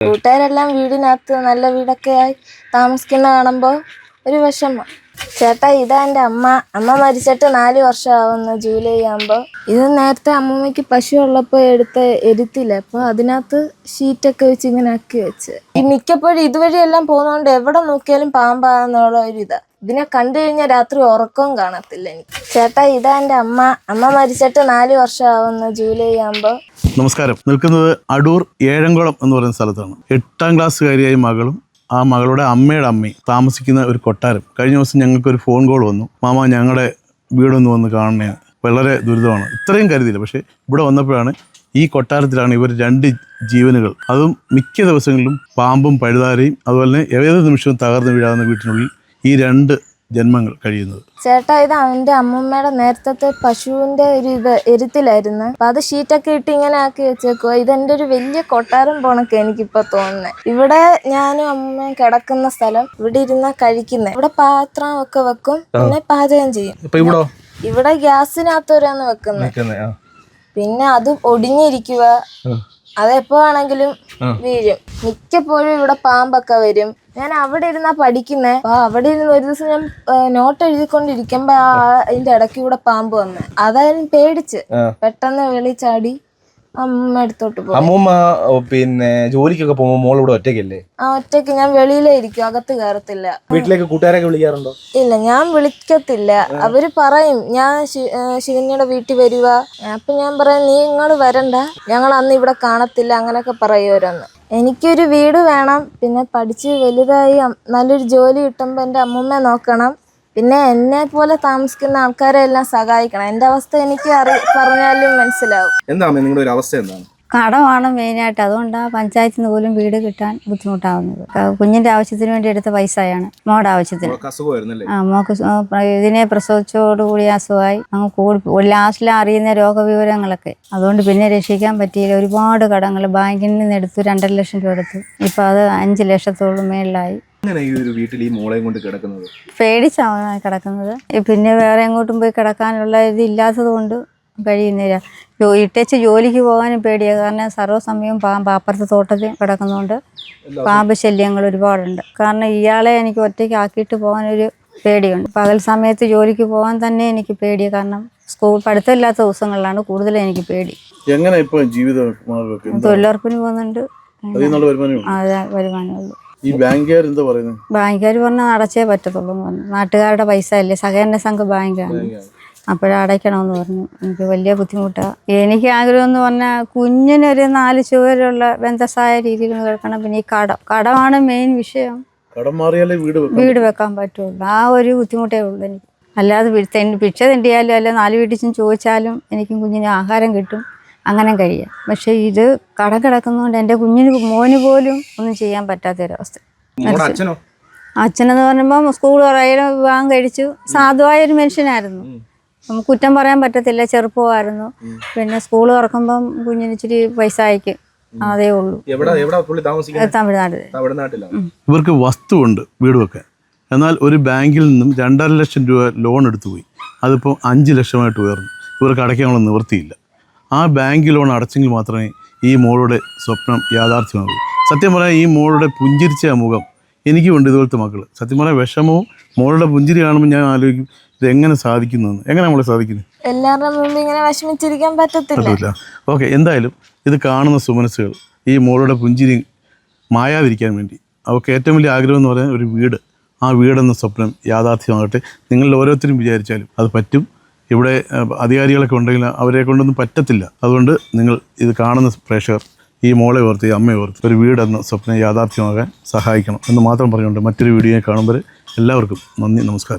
കൂട്ടുകാരെല്ലാം വീടിനകത്ത് നല്ല വീടൊക്കെ ആയി താമസിക്കുന്ന കാണുമ്പോൾ ഒരു വിഷമം. ചേട്ടാ ഇതാ എന്റെ അമ്മ. അമ്മ മരിച്ചിട്ട് നാല് വർഷമാവുന്നു ജൂലൈ ആകുമ്പോൾ ഇത് നേരത്തെ അമ്മമ്മയ്ക്ക് പശു ഉള്ളപ്പോൾ എടുത്ത് എരുത്തില്ല? അപ്പോൾ അതിനകത്ത് ഷീറ്റൊക്കെ വെച്ച് ഇങ്ങനെ ആക്കി വെച്ച്. ഈ മിക്കപ്പോഴും ഇതുവഴിയെല്ലാം പോകുന്നതുകൊണ്ട് എവിടെ നോക്കിയാലും പാമ്പാന്നുള്ള ഒരു ഇതാ. ഇതിനെ കണ്ടു കഴിഞ്ഞാൽ രാത്രി ഉറക്കവും കാണത്തില്ല എനിക്ക്. ചേട്ടാ ഇതാ എന്റെ അമ്മ. അമ്മ മരിച്ചിട്ട് നാല് വർഷമാവുന്നു ജൂലൈ ആകുമ്പോൾ നമസ്കാരം. നിൽക്കുന്നത് അടൂർ ഏഴംകുളം എന്ന് പറയുന്ന സ്ഥലത്താണ്. എട്ടാം ക്ലാസ്സുകാരിയായ മകളും ആ മകളുടെ അമ്മയുടെ അമ്മയും താമസിക്കുന്ന ഒരു കൊട്ടാരം. കഴിഞ്ഞ ദിവസം ഞങ്ങൾക്ക് ഒരു ഫോൺ കോൾ വന്നു. മാമ ഞങ്ങളുടെ വീടൊന്ന് വന്ന് കാണണേ. വളരെ ദുരിതമാണ്. ഇത്രയും കരുതിയില്ല. പക്ഷേ ഇവിടെ വന്നപ്പോഴാണ് ഈ കൊട്ടാരത്തിലാണ് ഇവർ രണ്ട് ജീവനുകൾ. അതും മിക്ക ദിവസങ്ങളിലും പാമ്പും പഴുതാരയും അതുപോലെ തന്നെ ഏത് നിമിഷവും തകർന്നു വീഴാവുന്ന വീട്ടിനുള്ളിൽ ഈ രണ്ട് ജന്മങ്ങൾ കഴിയുന്നത്. ചേട്ടാ ഇത് അവന്റെ അമ്മമ്മയുടെ നേരത്തെ പശുവിന്റെ ഒരു ഇത് എരുത്തിലായിരുന്നു. അപ്പൊ അത് ഷീറ്റൊക്കെ ഇട്ട് ഇങ്ങനെ ആക്കി വെച്ചേക്കോ ഇതെന്റെ ഒരു വലിയ കൊട്ടാരം പോണൊക്കെ എനിക്കിപ്പോ തോന്നുന്നത് ഇവിടെ ഞാനും അമ്മയും കിടക്കുന്ന സ്ഥലം ഇവിടെ ഇരുന്ന കഴിക്കുന്നത് ഇവിടെ പാത്രം ഒക്കെ വെക്കും പിന്നെ പാചകം ചെയ്യും. ഇപ്പൊ ഇവിടോ? ഇവിടെ ഗ്യാസിനകത്തൊരാന്ന് വെക്കുന്നത് പിന്നെ അത് ഒടിഞ്ഞിരിക്കുക അതെപ്പോ ആണെങ്കിലും വീഴും. മിക്കപ്പോഴും ഇവിടെ പാമ്പൊക്കെ വരും. ഞാൻ അവിടെ ഇരുന്നാ പഠിക്കുന്നേ. അപ്പൊ അവിടെ ഇരുന്ന് ഒരു ദിവസം ഞാൻ നോട്ട് എഴുതിക്കൊണ്ടിരിക്കുമ്പോ ആ അതിന്റെ ഇടയ്ക്ക് ഇവിടെ പാമ്പ് വന്നേ. അതായാലും പേടിച്ച്. പെട്ടെന്ന് വെളി ചാടി അമ്മ എടുത്തോട്ട് പോകും അമ്മൂമ്മ പിന്നെ ജോലിക്കൊക്കെ പോകുമ്പോ മോൾ ഇവിടെ ഒറ്റയ്ക്കല്ലേ? ആ ഒറ്റയ്ക്ക് ഞാൻ വെളിയിലേ ഇരിക്കും അകത്ത് കയറത്തില്ല. വീട്ടിലേക്ക് കൂട്ടുകാരൊക്കെ വിളിക്കാറുണ്ടോ? ഇല്ല ഞാൻ വിളിക്കത്തില്ല. അവർ പറയും ഞാൻ ശി- ഏ, ശിവന്യയുടെ വീട്ടിൽ വരുക അപ്പൊ ഞാൻ പറയും നീ ഇങ്ങോട്ട് വരണ്ട. ഞങ്ങൾ അന്ന് ഇവിടെ കാണത്തില്ല അങ്ങനെയൊക്കെ പറയുമോരന്ന് എനിക്കൊരു വീട് വേണം പിന്നെ പഠിച്ച് വലുതായി അം- നല്ലൊരു ജോലി കിട്ടുമ്പോൾ എന്റെ അമ്മൂമ്മയെ നോക്കണം. പിന്നെ എന്നെ പോലെ താമസിക്കുന്ന ആൾക്കാരെ എല്ലാം സഹായിക്കണം. എന്റെ അവസ്ഥ എനിക്ക് അറി പറഞ്ഞാലും മനസ്സിലാവും. എന്താണ് നിങ്ങളുടെ ഒരു അവസ്ഥ എന്താണ്? കടമാണ് മെയിനായിട്ട് അതുകൊണ്ടാണ് പഞ്ചായത്തിൽ നിന്ന് പോലും വീട് കിട്ടാൻ ബുദ്ധിമുട്ടാവുന്നത്. കുഞ്ഞിന്റെ ആവശ്യത്തിന് വേണ്ടി എടുത്ത പൈസയാണ് മോടെ ആവശ്യത്തിന്. ആ മോക്ക് ഇതിനെ ആ, കൂടി ഇതിനെ പ്രസവിച്ചോടുകൂടി അസുഖമായി. അങ്ങ് കൂടി ലാസ്റ്റിൽ അറിയുന്ന രോഗവിവരങ്ങളൊക്കെ. അതുകൊണ്ട് പിന്നെ രക്ഷിക്കാൻ പറ്റിയില്ല. ഒരുപാട് കടങ്ങൾ ബാങ്കിൽ നിന്ന് എടുത്തു രണ്ടര ലക്ഷം രൂപ എടുത്തു. ഇപ്പം അത് അഞ്ച് ലക്ഷത്തോളം മേളിലായി. എങ്ങനെ ഈ ഒരു വീട്ടിൽ ഈ മോളെയും കൊണ്ട് കിടക്കുന്നത്? പേടിച്ചാണ് കിടക്കുന്നത്. പിന്നെ വേറെ എങ്ങോട്ടും പോയി കിടക്കാനുള്ള ഇത് ഇല്ലാത്തത് കൊണ്ട് കഴിയുന്നില്ല. ഇട്ടേച്ച് ജോലിക്ക് പോകാനും പേടിയാണ് കാരണം സർവസമയവും പാമ്പ് അപ്പുറത്തെ തോട്ടത്തിൽ കിടക്കുന്നതുകൊണ്ട് പാമ്പ് ശല്യങ്ങൾ ഒരുപാടുണ്ട്. കാരണം ഇയാളെ എനിക്ക് ഒറ്റയ്ക്ക് ആക്കിയിട്ട് പോകാനൊരു പേടിയുണ്ട്. പകൽ സമയത്ത് ജോലിക്ക് പോകാൻ തന്നെ എനിക്ക് പേടിയാ. കാരണം സ്കൂൾ പഠിത്തമില്ലാത്ത ദിവസങ്ങളിലാണ് കൂടുതൽ എനിക്ക് പേടി. എങ്ങനെ ഇപ്പോൾ ജീവിതം? തൊഴിലുറപ്പിന് പോകുന്നുണ്ട്. അതെ വരുമാനമുള്ളൂ ഈ ബാങ്കുകാർ എന്താ പറയുന്നത് ബാങ്കുകാർ പറഞ്ഞാൽ അടച്ചേ പറ്റത്തുള്ളൂ പറഞ്ഞു. നാട്ടുകാരുടെ പൈസ അല്ലേ? സഹകരണ സംഘ ബാങ്കാണ്. അപ്പോഴടയ്ക്കണമെന്ന് പറഞ്ഞു. എനിക്ക് വലിയ ബുദ്ധിമുട്ടാണ് എനിക്ക് ആഗ്രഹം എന്ന് പറഞ്ഞാൽ കുഞ്ഞിനൊരു നാല് ചുവരുള്ള ബന്ധസായ രീതിയിൽ കേൾക്കണം. പിന്നെ ഈ കടം. കടമാണ് മെയിൻ വിഷയം. കടം മാറിയാലേ വീട് വീട് വെക്കാൻ പറ്റുള്ളൂ. ആ ഒരു ബുദ്ധിമുട്ടേ ഉള്ളൂ എനിക്ക്. അല്ലാതെ ഭിക്ഷ തെണ്ടിയാലും അല്ല നാല് വീട്ടിൽ ചോദിച്ചാലും എനിക്കും കുഞ്ഞിന് ആഹാരം കിട്ടും. അങ്ങനെ കഴിയാം. പക്ഷേ ഇത് കട കിടക്കുന്നതുകൊണ്ട് എന്റെ കുഞ്ഞിന് മോന് പോലും ഒന്നും ചെയ്യാൻ പറ്റാത്തൊരവസ്ഥ. അച്ഛനെന്ന് പറയുമ്പോൾ സ്കൂൾ പറയലും വിവാഹം കഴിച്ചു. സാധുവായ ഒരു മനുഷ്യനായിരുന്നു നമുക്ക് കുറ്റം പറയാൻ പറ്റത്തില്ല. ചെറുപ്പമായിരുന്നു. പിന്നെ സ്കൂൾ തുറക്കുമ്പം കുഞ്ഞിന് ഇച്ചിരി പൈസ അയക്കും അതേ ഉള്ളൂ. എവിടെ എവിടെ പുള്ളി താമസിക്കുന്നത്? തമിഴ്നാട് തമിഴ്നാട്ടിലാണ് ഇവർക്ക് വസ്തു ഉണ്ട് വീടുമൊക്കെ. എന്നാൽ ഒരു ബാങ്കിൽ നിന്നും രണ്ടര ലക്ഷം രൂപ ലോൺ എടുത്തു പോയി അതിപ്പോൾ അഞ്ച് ലക്ഷമായിട്ട് ഉയർന്നു. ഇവർക്ക് അടയ്ക്കാനുള്ള നിവൃത്തിയില്ല. ആ ബാങ്ക് ലോൺ അടച്ചെങ്കിൽ മാത്രമേ ഈ മോളുടെ സ്വപ്നം യാഥാർത്ഥ്യമാകൂ. സത്യം പറയാൻ ഈ മോളുടെ പുഞ്ചിരിച്ച മുഖം എനിക്കുമുണ്ട് ഇതുപോലത്തെ മക്കൾ സത്യം പറയാൻ വിഷമവും മോളുടെ പുഞ്ചിരി കാണുമ്പോൾ ഞാൻ ആലോചിക്കും ഇത് എങ്ങനെ സാധിക്കുന്നു എങ്ങനെ നമ്മളെ സാധിക്കുന്നു? എല്ലാവരുടെ മുമ്പ് ഇങ്ങനെ വിഷമിച്ചിരിക്കാൻ പറ്റത്തില്ല. ഓക്കെ എന്തായാലും ഇത് കാണുന്ന സുമനസ്സുകൾ ഈ മോളുടെ പുഞ്ചിരി മായാതിരിക്കാൻ വേണ്ടി. അവർക്ക് ഏറ്റവും വലിയ ആഗ്രഹം എന്ന് പറയുന്നത് ഒരു വീട്. ആ വീടെന്ന സ്വപ്നം യാഥാർത്ഥ്യമാകട്ടെ. നിങ്ങളിൽ ഓരോരുത്തരും വിചാരിച്ചാലും അത് പറ്റും. ഇവിടെ അധികാരികളൊക്കെ ഉണ്ടെങ്കിൽ അവരെ കൊണ്ടൊന്നും പറ്റത്തില്ല. അതുകൊണ്ട് നിങ്ങൾ ഇത് കാണുന്ന പ്രേക്ഷകർ ഈ മോളെ ഓർത്ത് ഈ അമ്മയെ ഓർത്ത് ഒരു വീടെന്ന സ്വപ്നം യാഥാർത്ഥ്യമാകാൻ സഹായിക്കണം എന്ന് മാത്രം പറഞ്ഞുകൊണ്ട് മറ്റൊരു വീഡിയോ കാണുമ്പോൾ എല്ലാവർക്കും നന്ദി നമസ്കാരം.